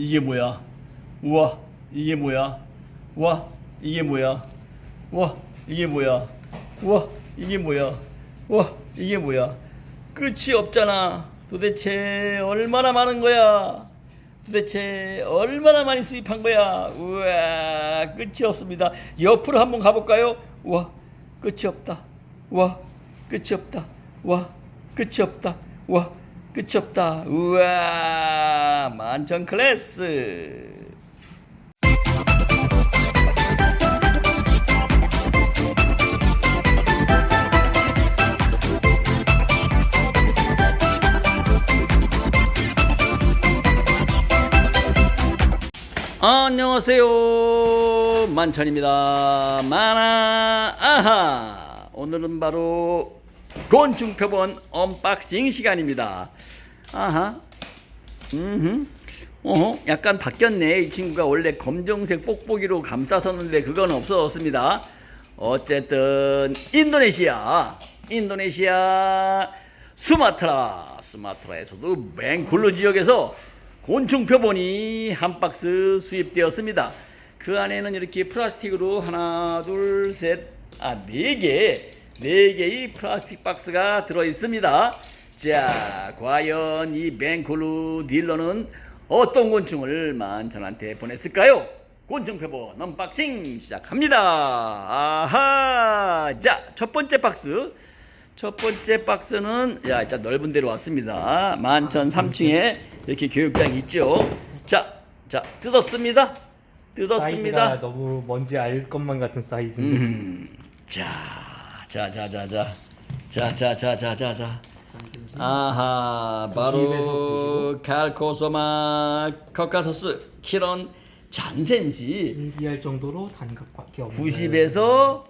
이게 뭐야? 우와, 이게 뭐야? 우와, 이게 뭐야? 우와, 이게 뭐야? 우와, 이게 뭐야? 우와, 이게 뭐야? 끝이 없잖아. 도대체 얼마나 많은 거야? 도대체 얼마나 많이 수입한 거야? 우와, 끝이 없습니다. 옆으로 한번 가볼까요? 우와, 끝이 없다. 우와, 끝이 없다. 우와, 끝이 없다. 우와, 끝이 없다. 우와, 만점 클래스. 안녕하세요 만천입니다 만화 아하 오늘은 바로 곤충표본 언박싱 시간입니다. 아하. 음흠. 어허 약간 바뀌었네. 이 친구가 원래 검정색 뽁뽁이로 감쌌었는데 그건 없어졌습니다. 어쨌든 인도네시아. 인도네시아. 수마트라. 수마트라에서도 맹굴루 지역에서 곤충 표본이 한 박스 수입되었습니다. 그 안에는 이렇게 플라스틱으로 하나, 둘, 셋, 아, 네 개, 네 개의 플라스틱 박스가 들어 있습니다. 자, 과연 이 맹콜루 딜러는 어떤 곤충을 만천한테 보냈을까요? 곤충 표본 언박싱 시작합니다. 아하, 자, 첫 번째 박스. 첫 번째 박스는 야 일단 넓은 데로 왔습니다. 만천 3층에 이렇게 교육장이 있죠. 자, 자 뜯었습니다. 사이즈가 뜯었습니다. 너무 뭔지 알 것만 같은 사이즈인데 음, 자, 자, 자, 자, 자. 자, 자, 자, 자, 자, 자. 아하, 바로 칼코소마 코카소스 키론 잔센시 신기할 정도로 단각밖에 없는 90에서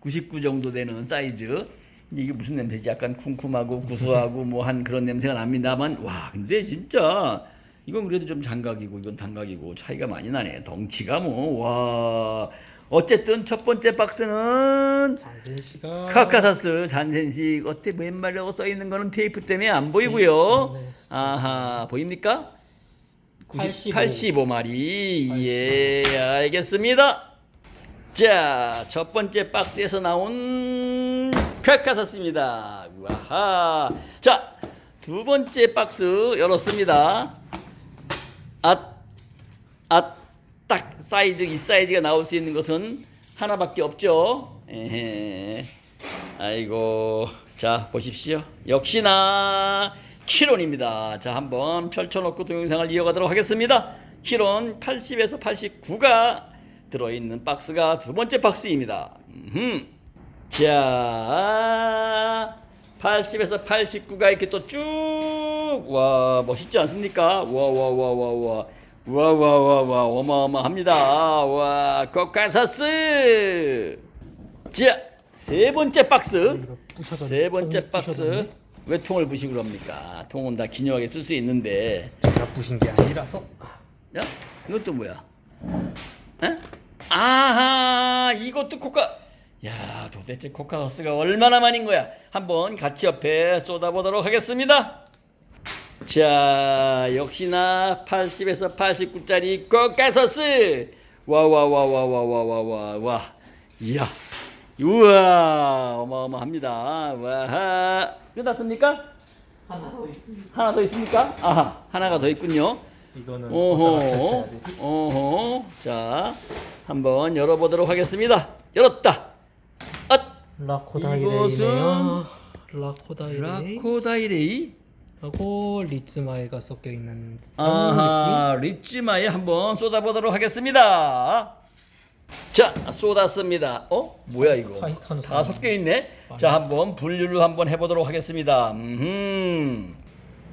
99 정도 되는 사이즈. 이게 무슨 냄새지? 약간 쿰쿰하고 구수하고 뭐 한 그런 냄새가 납니다만 와, 근데 진짜 이건 그래도 좀 장각이고 이건 단각이고 차이가 많이 나네. 덩치가 뭐 와. 어쨌든 첫 번째 박스는 잔센 씨가 카카사스 잔센식 어때 왼말이라고 써 있는 거는 테이프 때문에 안 보이고요. 네, 네. 아하 보입니까? 85. 85 마리 예 알겠습니다. 자 첫 번째 박스에서 나온 카카사스입니다. 와하 자 두 번째 박스 열었습니다. 아아 딱 사이즈 이 사이즈가 나올 수 있는 것은 하나밖에 없죠. 에헤. 아이고 자 보십시오. 역시나 키론입니다. 자 한번 펼쳐놓고 동영상을 이어가도록 하겠습니다. 키론 80에서 89가 들어있는 박스가 두 번째 박스입니다. 음흠. 자 80에서 89가 이렇게 또 쭉 와 멋있지 않습니까? 와 와 와 와 와 와와와와 어마어마합니다. 와 코카사스 자세 번째 박스. 세 번째 통 박스. 왜 통을 부시고 그럽니까? 통은 다 기념하게 쓸 수 있는데 제가 부신 게 아니라서 야 이것도 뭐야? 에? 아하 이것도 코카 야 도대체 코카서스가 얼마나 많은 거야? 한번 같이 옆에 쏟아보도록 하겠습니다. 자 역시나 80에서 89짜리 코카서스 와와와와와와와와 이야 우와 어마어마합니다 와 끝났습니까? 하나 더 있습니다. 하나 더 있습니까? 아하 하나가 더 있군요. 이거는 오호? 오호. 자, 한번 열어 보도록 하겠습니다. 열었다. 아, 라코다이레이네요. 라코다이레이 라코다이레이. 하고 리츠마이가 섞여 있는 아하, 리치마에 한번 쏟아보도록 하겠습니다. 자, 쏟았습니다. 어? 뭐야 이거? 타이타노스. 다 섞여 있네. 자, 한번 분류를 한번 해보도록 하겠습니다. 음.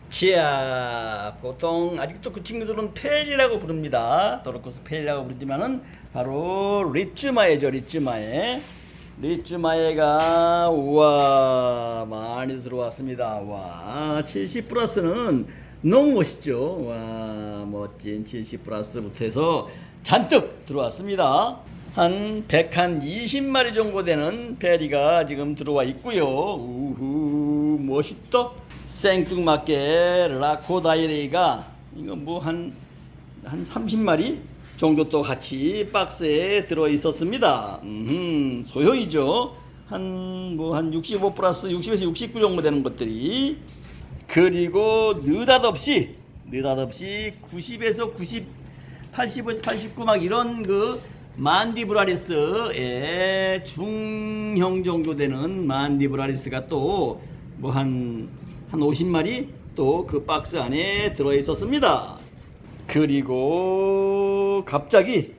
자, 보통 아직도 그 친구들은 펠이라고 부릅니다. 도로코스 펠이라고 부르지만은 바로 리츠마에죠, 리츠마에. 리츠마에가 우와 많이 들어왔습니다. 와, 70 플러스는 너무 멋있죠. 와, 멋진 70 플러스부터 해서 잔뜩 들어왔습니다. 한 120마리 정도 되는 베리가 지금 들어와 있고요. 우후, 멋있다. 생뚱맞게 라코다이레이가 이거 뭐 한 한 30마리 또 같이 박스에 들어 있었습니다. 음, 소형이죠. 한 뭐 한 65 플러스 60에서 69 정도 되는 것들이 그리고 느닷없이 느닷없이 90에서 90 80에서 89 막 이런 그 만디브라리스의 중형 정도 되는 만디브라리스가 또 뭐 한한 50마리 또 그 박스 안에 들어 있었습니다. 그리고 갑자기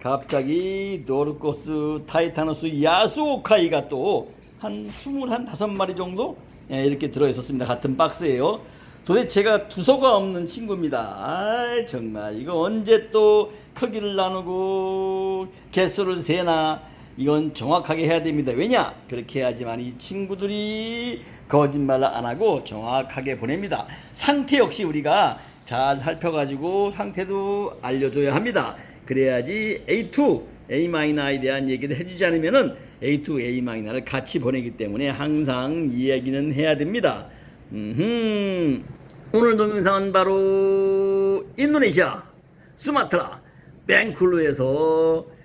갑자기 노르코스 타이타노스 야수오카이가 또 한 25마리 정도 예, 이렇게 들어 있었습니다. 같은 박스예요. 도대체가 두서가 없는 친구입니다. 아, 정말 이거 언제 또 크기를 나누고 개수를 세나 이건 정확하게 해야 됩니다. 왜냐? 그렇게 해야지만 이 친구들이 거짓말을 안 하고 정확하게 보냅니다. 상태 역시 우리가 잘 살펴가지고 상태도 알려줘야 합니다. 그래야지 A2, A-에 대한 얘기를 해주지 않으면은 A2, A-를 같이 보내기 때문에 항상 이야기는 해야 됩니다. 음흠. 오늘 동영상은 바로 인도네시아 수마트라 뱅쿨루에서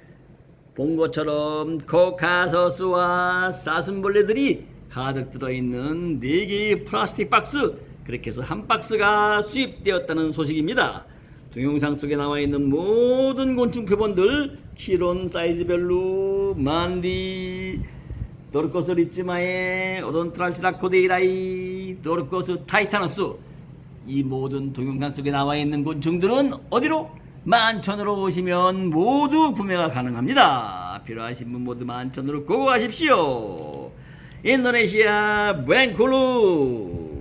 본 것처럼 코카서스와 사슴벌레들이 가득 들어있는 4개의 플라스틱 박스 그렇게 해서 한 박스가 수입되었다는 소식입니다. 동영상 속에 나와 있는 모든 곤충 표본들 키론 사이즈별로 만디 도르코스 리츠마에 오돈트랄시라코데이라이 도르코스 타이타노스 이 모든 동영상 속에 나와 있는 곤충들은 어디로? 만천으로 오시면 모두 구매가 가능합니다. 필요하신 분 모두 만천으로 고고하십시오. 인도네시아 뱅콜루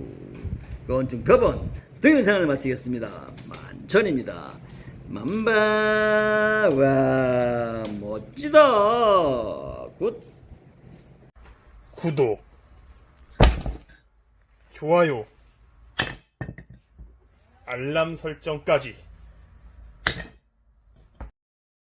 곤충 표본 동영상을 마치겠습니다. 만천입니다. 맘바 와 멋지다. 굿. 구독, 좋아요, 알람 설정까지